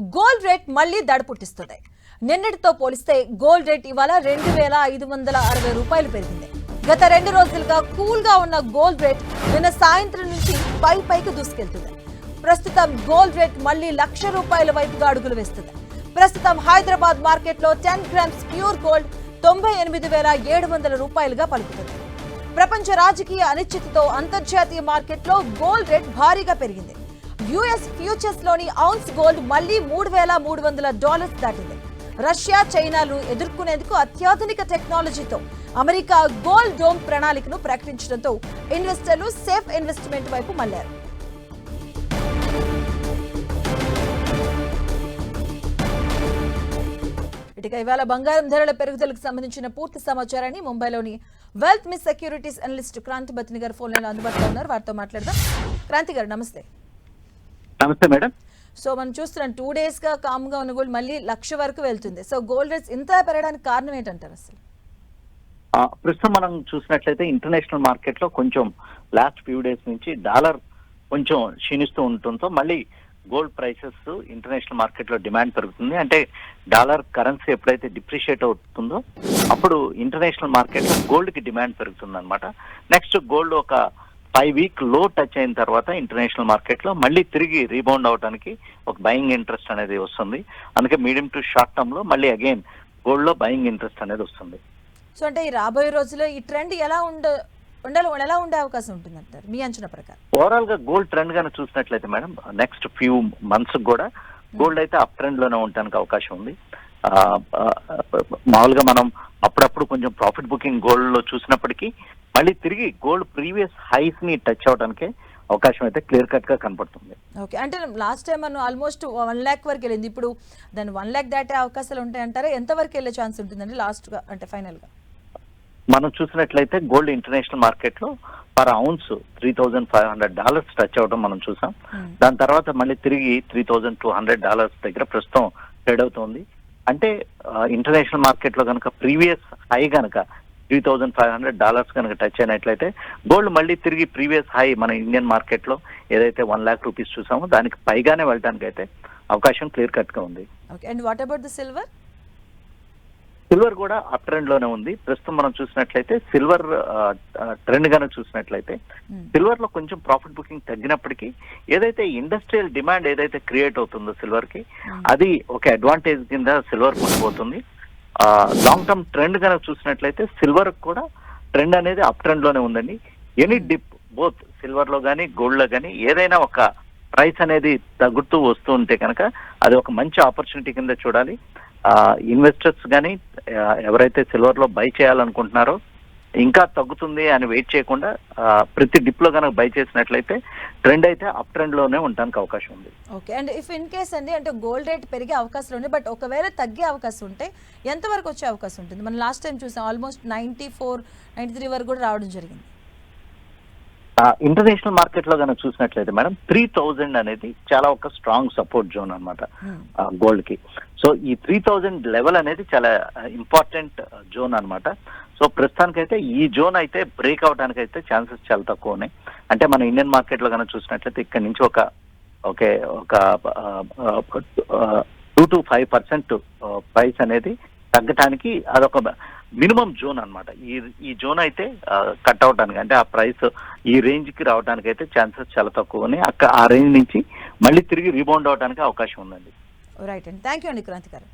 Gold rate మళ్ళీ దడపుట్టిస్తుంది. నిన్నటితో పోలిస్తే గోల్డ్ రేట్ ఇవాళ రెండు వేల ఐదు వందల అరవై రూపాయలు పెరిగింది. గత రెండు రోజులుగా కూల్గా ఉన్న గోల్డ్ రేట్ నిన్న సాయంత్రం నుంచి పై పైకి దూసుకెళ్తుంది. ప్రస్తుతం గోల్డ్ రేట్ మళ్ళీ లక్ష రూపాయల వైపుగా అడుగులు వేస్తుంది. ప్రస్తుతం హైదరాబాద్ మార్కెట్లో టెన్ గ్రామ్స్ ప్యూర్ గోల్డ్ తొంభై ఎనిమిది వేల ఏడు వందల రూపాయలుగా పలుకుతుంది. ప్రపంచ రాజకీయ అనిశ్చితితో అంతర్జాతీయ మార్కెట్లో గోల్డ్ రేట్ భారీగా పెరిగింది. యుఎస్ ఫ్యూచర్స్లోని ఔన్స్ గోల్డ్ మళ్ళీ మూడు వేల మూడు వందల డాలర్స్ దాటింది. రష్యా చైనాలు ఎదుర్కొనేందుకు అత్యాధునిక టెక్నాలజీతో అమెరికా గోల్డ్ డోమ్ ప్రణాళికను ప్రకటించడంతో ఇన్వెస్టర్లు సేఫ్ ఇన్వెస్ట్మెంట్ వైపు మళ్ళారు ఇటుక ఇవాళ బంగారం ధరల పెరుగుదలకు సంబంధించిన పూర్తి సమాచారాన్ని ముంబైలోని wealth mills securities analyst Kranthi Bathini garu phone line అందుబాటులో ఉన్నారు. వారితో మాట్లాడదాం. క్రాంతి గారు నమస్తే. నమస్తే మేడం. సో మనం చూస్తున్నాం టూ డేస్గా కామ్గా ఉన్న గోల్డ్ మళ్ళీ లక్ష వరకు వెళ్తుంది. సో గోల్డ్ రేట్స్ ఇంత పెరగడానికి కారణం ఏంటంటారు అసలు? ప్రస్తుతం మనం చూసినట్లయితే ఇంటర్నేషనల్ మార్కెట్లో కొంచెం లాస్ట్ ఫ్యూ డేస్ నుంచి డాలర్ కొంచెం క్షీణిస్తూ ఉండటంతో మళ్ళీ గోల్డ్ ప్రైసెస్ ఇంటర్నేషనల్ మార్కెట్లో డిమాండ్ పెరుగుతుంది. అంటే డాలర్ కరెన్సీ ఎప్పుడైతే డిప్రిషియేట్ అవుతుందో అప్పుడు ఇంటర్నేషనల్ మార్కెట్లో గోల్డ్కి డిమాండ్ పెరుగుతుంది అనమాట నెక్స్ట్ గోల్డ్ ఒక ఫైవ్ వీక్లో టచ్ అయిన తర్వాత ఇంటర్నేషనల్ మార్కెట్లో మళ్ళీ తిరిగి రీబౌండ్ అవడానికి ఒక బయింగ్ ఇంట్రెస్ట్ అనేది వస్తుంది. అందుకే మీడియం టు షార్ట్ టర్మ్లో మళ్ళీ అగైన్ గోల్డ్లో బయింగ్ ఇంట్రెస్ట్ అనేది వస్తుంది. సో అంటే ఈ రాబోయే రోజుల్లో ఈ ట్రెండ్ ఎలా ఉండ ఉండాలి ఎలా ఉండే అవకాశం ఉంటుంది అంటారు? మీ అంచనా ప్రకారం. ఓవరాల్గా గోల్డ్ ట్రెండ్ గానే చూసినట్లయితే మేడం నెక్స్ట్ ఫ్యూ మంత్స్ కూడా గోల్డ్ అయితే అప్ ట్రెండ్లోనే ఉండడానికి అవకాశం ఉంది. మామూలుగా మనం అప్పుడప్పుడు కొంచెం ప్రాఫిట్ బుకింగ్ గోల్డ్లో చూసినప్పటికీ మళ్ళీ తిరిగి గోల్డ్ ప్రీవియస్ హైస్ని టచ్ అవడానికి అవకాశం అయితే క్లియర్ కట్గా కనపడుతుంది. ఓకే అంటే లాస్ట్ టైం మనం ఆల్మోస్ట్ వన్ ల్యాక్ వరకు వెళ్ళింది. ఇప్పుడు దాని వన్ ల్యాక్ దాటే అవకాశాలు ఉంటాయంటారా? ఎంత వరకు వెళ్ళే ఛాన్స్ ఉంటుందండి లాస్ట్గా అంటే ఫైనల్గా? మనం చూసినట్లయితే గోల్డ్ ఇంటర్నేషనల్ మార్కెట్లో per ounce three thousand five hundred dollars touch అవడం మనం చూసాం. Hmm. దాని తర్వాత మళ్ళీ తిరిగి three thousand two hundred dollars దగ్గర ప్రస్తుతం ట్రేడ్ అవుతుంది. అంటే ఇంటర్నేషనల్ మార్కెట్లో కనుక ప్రీవియస్ హై కనుక three thousand five hundred dollars కనుక టచ్ అయినట్లయితే గోల్డ్ మళ్ళీ తిరిగి ప్రీవియస్ హై మన ఇండియన్ మార్కెట్లో ఏదైతే వన్ లాక్ రూపీస్ చూసామో దానికి పైగానే వెళ్ళడానికి అయితే అవకాశం క్లియర్ కట్గా ఉంది. And what about the silver silver కూడా అప్ ట్రెండ్లోనే ఉంది. ప్రస్తుతం మనం చూసినట్లయితే సిల్వర్ ట్రెండ్ గానే చూసినట్లయితే సిల్వర్లో కొంచెం ప్రాఫిట్ బుకింగ్ తగ్గినప్పటికీ ఏదైతే ఇండస్ట్రియల్ డిమాండ్ ఏదైతే క్రియేట్ అవుతుందో సిల్వర్కి అది ఒక అడ్వాంటేజ్ కింద సిల్వర్ కొనిపోతుంది లాంగ్ టర్మ్ ట్రెండ్ కనుక చూసినట్లయితే సిల్వర్ కూడా ట్రెండ్ అనేది అప్ ట్రెండ్లోనే ఉందండి. ఎనీ డిప్ బోత్ సిల్వర్లో కానీ గోల్డ్లో కానీ ఏదైనా ఒక ప్రైస్ అనేది తగ్గుతూ వస్తూ ఉంటే కనుక అది ఒక మంచి ఆపర్చునిటీ కింద చూడాలి. ఇన్వెస్టర్స్ కానీ ఎవరైతే సిల్వర్లో బై చేయాలనుకుంటున్నారో ఇంకా తగ్గుతుంది అని వెయిట్ చేయకుండా ప్రతి డిప్లో కనుక బై చేసినట్లయితే ట్రెండ్ అయితే అప్ ట్రెండ్లోనే ఉండడానికి అవకాశం ఉంది. Okay and if in case అండి అంటే గోల్డ్ రేట్ పెరిగే అవకాశాలు ఉన్నాయి బట్ ఒకవేళ తగ్గే అవకాశం ఉంటే ఎంతవరకు వచ్చే అవకాశం ఉంటుంది? మనం లాస్ట్ టైం చూసాం almost ninety four ninety three వరకు కూడా రావడం జరిగింది. ఇంటర్నేషనల్ మార్కెట్లో కనుక చూసినట్లయితే మేడం త్రీ థౌజండ్ అనేది చాలా ఒక స్ట్రాంగ్ సపోర్ట్ జోన్ అనమాట. గోల్డ్కి. సో ఈ త్రీ థౌజండ్ లెవెల్ అనేది చాలా ఇంపార్టెంట్ జోన్ అన్నమాట. సో ప్రస్తుతానికైతే ఈ జోన్ అయితే బ్రేక్ అవడానికి అయితే ఛాన్సెస్ చాలా తక్కువ ఉన్నాయి అంటే మన ఇండియన్ మార్కెట్లో కనుక చూసినట్లయితే ఇక్కడ నుంచి ఒక ఓకే ఒక two to five percent price అనేది తగ్గటానికి అదొక మినిమం జోన్ అన్నమాట. ఈ ఈ జోన్ అయితే కట్ అవడానికి అంటే ఆ ప్రైస్ ఈ రేంజ్కి రావడానికి అయితే ఛాన్సెస్ చాలా తక్కువ ఉన్నాయి అక్క ఆ రేంజ్ నుంచి మళ్ళీ తిరిగి రీబౌండ్ అవడానికి అవకాశం ఉందండి. రైట్ అండి. థ్యాంక్ యూ అండి క్రాంతి గారు